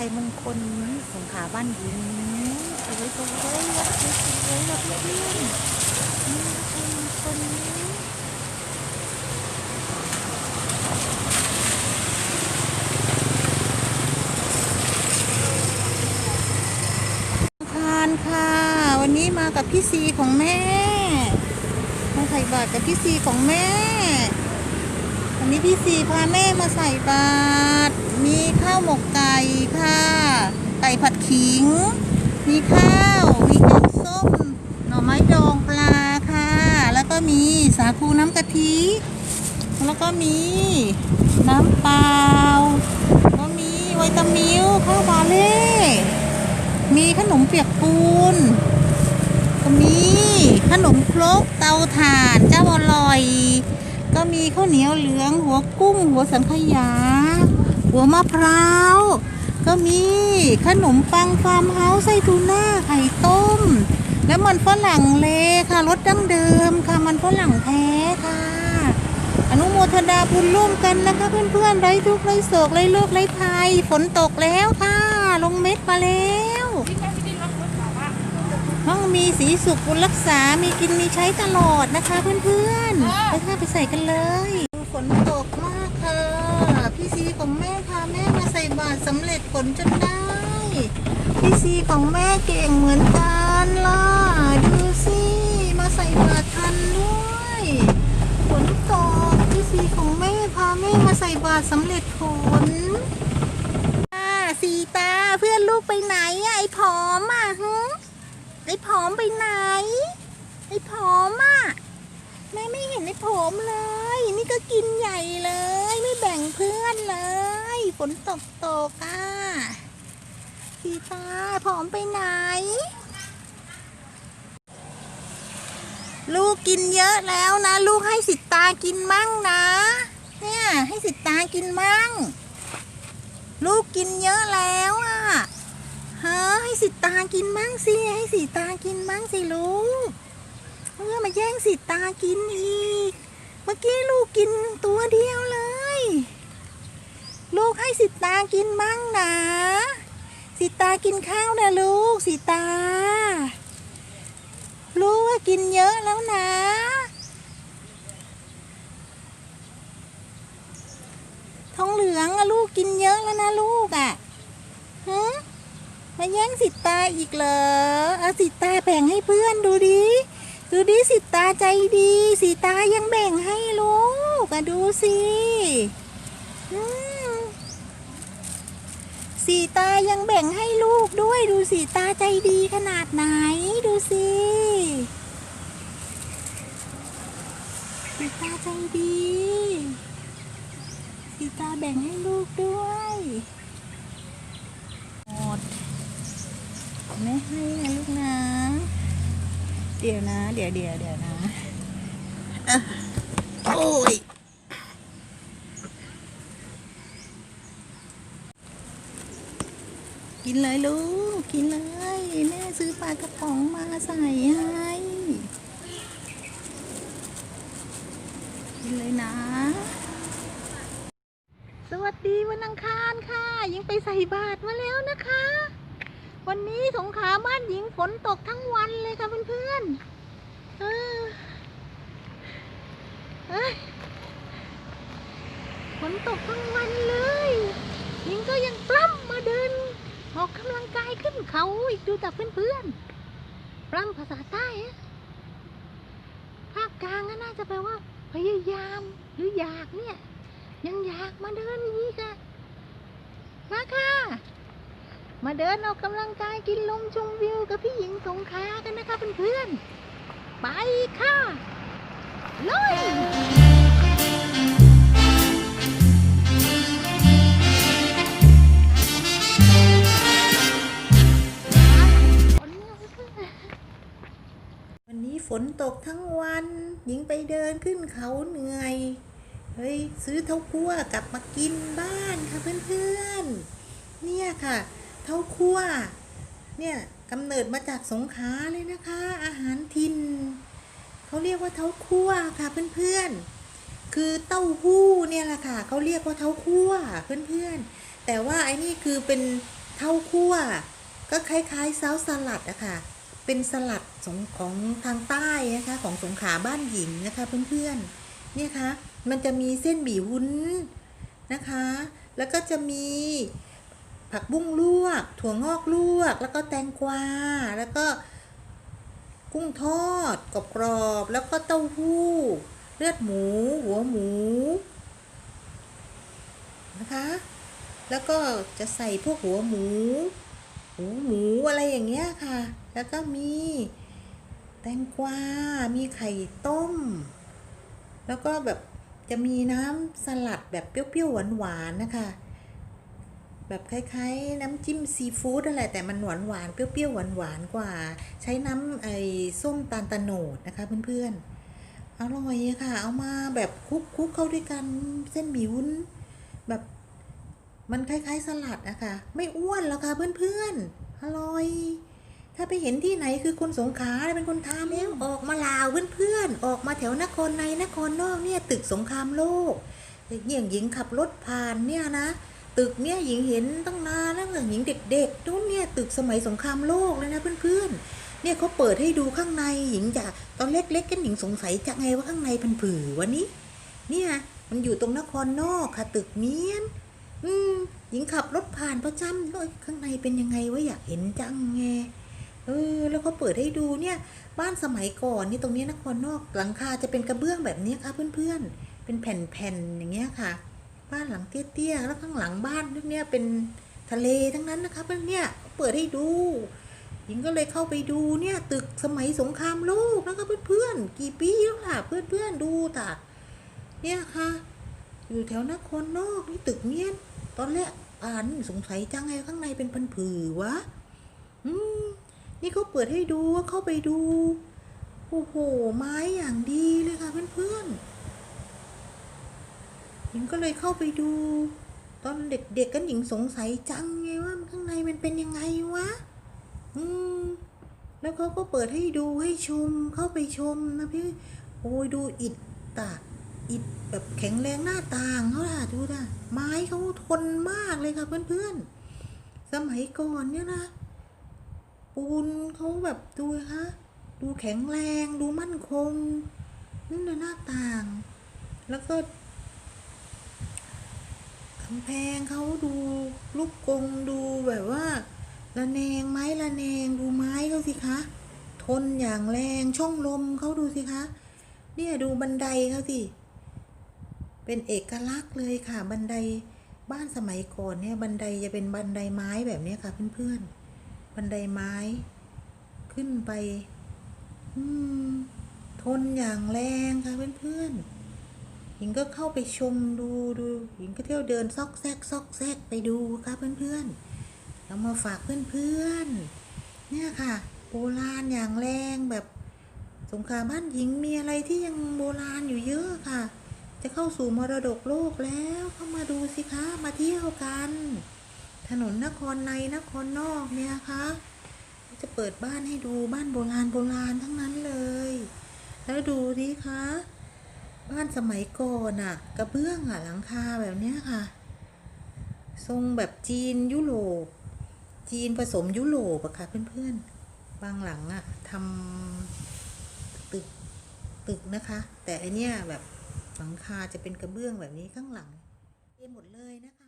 ชัยมงคลสงขาบ้านหญิงสวยสวยวัดสวยๆวัดเพื่อนนี่ชัยมงคลทานค่ะ วันนี้มากับพี่ซีของแม่ มาใส่บาตรกับพี่ซีของแม่ วันนี้พี่สีพาแม่มาใส่บาตร มีข้าวหมกไก่ค่ะ ไก่ผัดขิง มีข้าว มีแกงส้ม หน่อไม้ดองปลาค่ะ แล้วก็มีสาคูน้ำกะทิ แล้วก็มีน้ำเปล่าก็มีไวตามิลข้าวบาเล่ มีขนมเปียกปูนก็มีขนมครกเตาถ่านเจ้าอร่อย ก็มีข้าวเหนียวเหลืองหัวกุ้งหัวสังขยา หัวมะพร้าว ก็มีขนมปังฟาร์มเฮาส์ไส้ทูน่าไข่ต้ม แล้วมันฝรั่งเลค่ะรสดั้งเดิมค่ะมันฝรั่งแท้ค่ะ อนุโมทนาบุญร่วมกันนะคะเพื่อนๆไร้ทุกข์ไร้โศกไร้โรคไร้ภัยฝนตกแล้วค่ะ ลงเม็ดมาแล้วห้องมีสีสุขบุญรักษา มีกินมีใช้ตลอดนะคะเพื่อนๆไปค่ะไปใส่กันเลย ฝนตกมากค่ะ พี่ซีของแม่พาแม่มาใส่บาตรสำเร็จผลจนได้ พี่ซีของแม่เก่งเหมือนกันล่ะ ดูสิมาใส่บาตรทันด้วยฝนตกพี่ซีของแม่พาแม่มาใส่บาตรสำเร็จผลอ่าสีตาเพื่อนลูกไปไหนอะไอ้ผอมอะฮึไอ้ผอมไปไหน ไอ้ผอมอะ แม่ไม่เห็นไอ้ผมเลย นี่ก็กินใหญ่เลย ไม่แบ่งเพื่อนเลยฝนตกตกอะสีตาผอมไปไหน ลูกกินเยอะแล้วนะ ลูกให้สิตากินมั่งนะ เนี่ย ให้สิตากินมั่ง ลูกกินเยอะแล้วอะฮะให้สิตากินมั่งสิให้สิตากินมั่งสิลูก เมื่อมาแย่งสิตากินอีก เมื่อกี้ลูกกินตัวเดียวเลย ลูกให้สิตากินมั่งนะ สิตากินข้าวนะลูกสิตา ลูกกินเยอะแล้วนะ ทองเหลืองอะลูกกินเยอะแล้วนะลูกอะฮะมาแย่งสิตาอีกเหรอเอาสิตาแบ่งให้เพื่อนดูดิ ดูดิสิตาใจดีสิตายังแบ่งให้ลูกอะดูสิสีตายังแบ่งให้ลูกด้วยดูสีตาใจดีขนาดไหนดูสิสีตาใจดีสีตาแบ่งให้ลูกด้วยหมดไม่ให้นะลูกนะ เดี๋ยวนะ เดี๋ยวเดี๋ยวเดี๋ยวนะอะโอ้ยกินเลยลูก กินเลยแม่ซื้อปลากระป๋องมาใส่ให้กินเลยนะ สวัสดีวันอังคารค่ะยิงไปใส่บาตรมาแล้วนะคะ วันนี้สงขาบ้านหญิงฝนตกทั้งวันเลยค่ะเพื่อนๆเออเอ้ยฝนตกทั้งวันเลยยิงก็ยังปล้ำมาเดิน ออกกำลังกายขึ้นเขาอีกดูจากเพื่อนๆปล้ำภาษาใต้ภาคกลางก็น่าจะแปลว่า พยายามหรืออยากเนี่ย ยังอยากมาเดินอีกอะมาค่ะ มาเดินออกกำลังกายกินลมชมวิวกับพี่หญิงสงขากันนะคะเพื่อนๆ ไปค่ะลุยวันนี้ฝนตกทั้งวัน หญิงไปเดินขึ้นเขาเหนื่อย เฮ้ย ซื้อเท้าคั่วกลับมากินบ้านค่ะเพื่อนๆ เนี่ยค่ะ เท้าคั่วเนี่ยกำเนิดมาจากสงขลาเลยนะคะ อาหารทินเขาเรียกว่าเท้าคั่วค่ะเพื่อนๆคือเต้าหู้เนี่ยแหละค่ะเขาเรียกว่าเท้าคั่วเพื่อนๆแต่ว่าไอ้นี่คือเป็นเท่าคั่ว ก็คล้ายๆซาวสลัดอะค่ะเป็นสลัดของของทางใต้นะคะของสงขาบ้านหญิงนะคะเพื่อนๆเนี่ยคะมันจะมีเส้นหมี่วุ้นนะคะ แล้วก็จะมี ผักบุ้งลวก ถั่วงอกลวก แล้วก็แตงกวา แล้วก็กุ้งทอดกรอบๆแล้วก็เต้าหู้ เลือดหมู หัวหมู นะคะ แล้วก็จะใส่พวกหัวหมูหูหมูอะไรอย่างเงี้ยค่ะ แล้วก็มีแตงกวา มีไข่ต้ม แล้วก็แบบจะมีน้ำสลัดแบบเปรี้ยวๆหวานๆนะคะ แบบคล้ายๆ น้ำจิ้มซีฟู้ดอะไรแต่มันหวานหวานๆเปรี้ยวๆหวานๆกว่า ใช้น้ำไอ้ส้มตาลตะโนดนะคะเพื่อนๆอร่อยค่ะ เอามาแบบคุกคุกเข้าด้วยกันเส้นหมี่วุ้น แบบมันคล้ายๆสลัดอะคะไม่อ้วนแล้วค่ะเพื่อนๆอร่อย ถ้าไปเห็นที่ไหนคือคนสงขลาเป็นคนทำแล้วออกมาลาวเพื่อนๆออกมาแถวนครในนครนอกเนี่ยตึกสงครามโลกเนี่ยหญิงขับรถผ่านเนี่ยนะ ตึกเนี่ยหญิงเห็นตั้งนานแล้วหมือนหญิงเด็กๆนู้นเนี่ยตึกสมัยสงครามโลกเลยนะเพื่อนๆ เนี่ยเขาเปิดให้ดูข้างในหญิงจะตอนเล็กๆกันหญิงสงสัยจะไงว่าข้างในเป็นผือวันนี้ เนี่ยมันอยู่ตรงนครนอกค่ะ ตึกเนี้ยนอืมหญิงขับรถผ่านประจำเอ้ยข้างในเป็นยังไงวะอยากเห็นจังไงเออแล้วเขาเปิดให้ดูเนี่ยบ้านสมัยก่อนนี่ตรงนี้นครนอกหลังคาจะเป็นกระเบื้องแบบนี้ค่ะเพื่อนๆ เป็นแผ่นๆอย่างเงี้ยค่ะ บ้านหลังเตี้ยๆแล้วข้างหลังบ้านเนี่ยเป็นทะเลทั้งนั้นนะคะเพื่อนเนี่ยเปิดให้ดูหญิงก็เลยเข้าไปดูเนี่ยตึกสมัยสงครามโลกนะคะเพื่อนๆกี่ปีแล้วล่ะเพื่อนๆดูตาเนี่ยค่ะอยู่แถวนครนอกนี่ตึกเนี้ยตอนแรกอ่านสงสัยจังไงข้างในเป็นพันผือวะอืมนี่เขาเปิดให้ดูว่าเข้าไปดูโอ้โหไม้อย่างดีเลยค่ะเพื่อนๆ หญิงก็เลยเข้าไปดู ตอนเด็กๆกันหญิงสงสัยจังไงว่าข้างในมันเป็นยังไงวะ อืม แล้วเขาก็เปิดให้ดูให้ชมเข้าไปชมนะพี่โอ้ยดูอิฐตาอิฐแบบแข็งแรงหน้าต่างเขาล่ะดูนะไม้เขาทนมากเลยค่ะเพื่อนๆ สมัยก่อนเนี่ยนะปูนเขาแบบดูคะดูแข็งแรงดูมั่นคงนั่นนะหน้าต่าง แล้วก็ำแพงเขาดูลูกกงดูแบบว่าระแนงไม้ระแนงดูไม้เขาสิคะ ทนอย่างแรงช่องลมเขาดูสิคะ เนี่ยดูบันไดเขาสิ เป็นเอกลักษณ์เลยค่ะ บันไดบ้านสมัยก่อนเนี่ยบันไดจะเป็นบันไดไม้แบบนี้ค่ะเพื่อนๆ บันไดไม้ขึ้นไปทนอย่างแรงค่ะเพื่อนๆ หญิงก็เข้าไปชมดูดู หญิงก็เที่ยวเดินซอกแซกซอกแซกไปดูค่ะเพื่อนๆแล้วมาฝากเพื่อนๆเนี่ยค่ะ โบราณอย่างแรงแบบสงครามบ้านหญิงมีอะไรที่ยังโบราณอยู่เยอะค่ะ จะเข้าสู่มรดกโลกแล้วเข้ามาดูสิคะมาเที่ยวกัน ถนนนครในนครนอกเนี่ยค่ะจะเปิดบ้านให้ดูบ้านโบราณโบราณทั้งนั้นเลย แล้วดูดิคะ บ้านสมัยก่อนอะกระเบื้องอะหลังคาแบบเนี้ยค่ะ ทรงแบบจีนยุโรป จีนผสมยุโรปอะค่ะเพื่อนๆ บางหลังอะทำตึกตึกนะคะ แต่อันเนี้ยแบบหลังคาจะเป็นกระเบื้องแบบนี้ข้างหลังเต็มหมดเลยนะคะ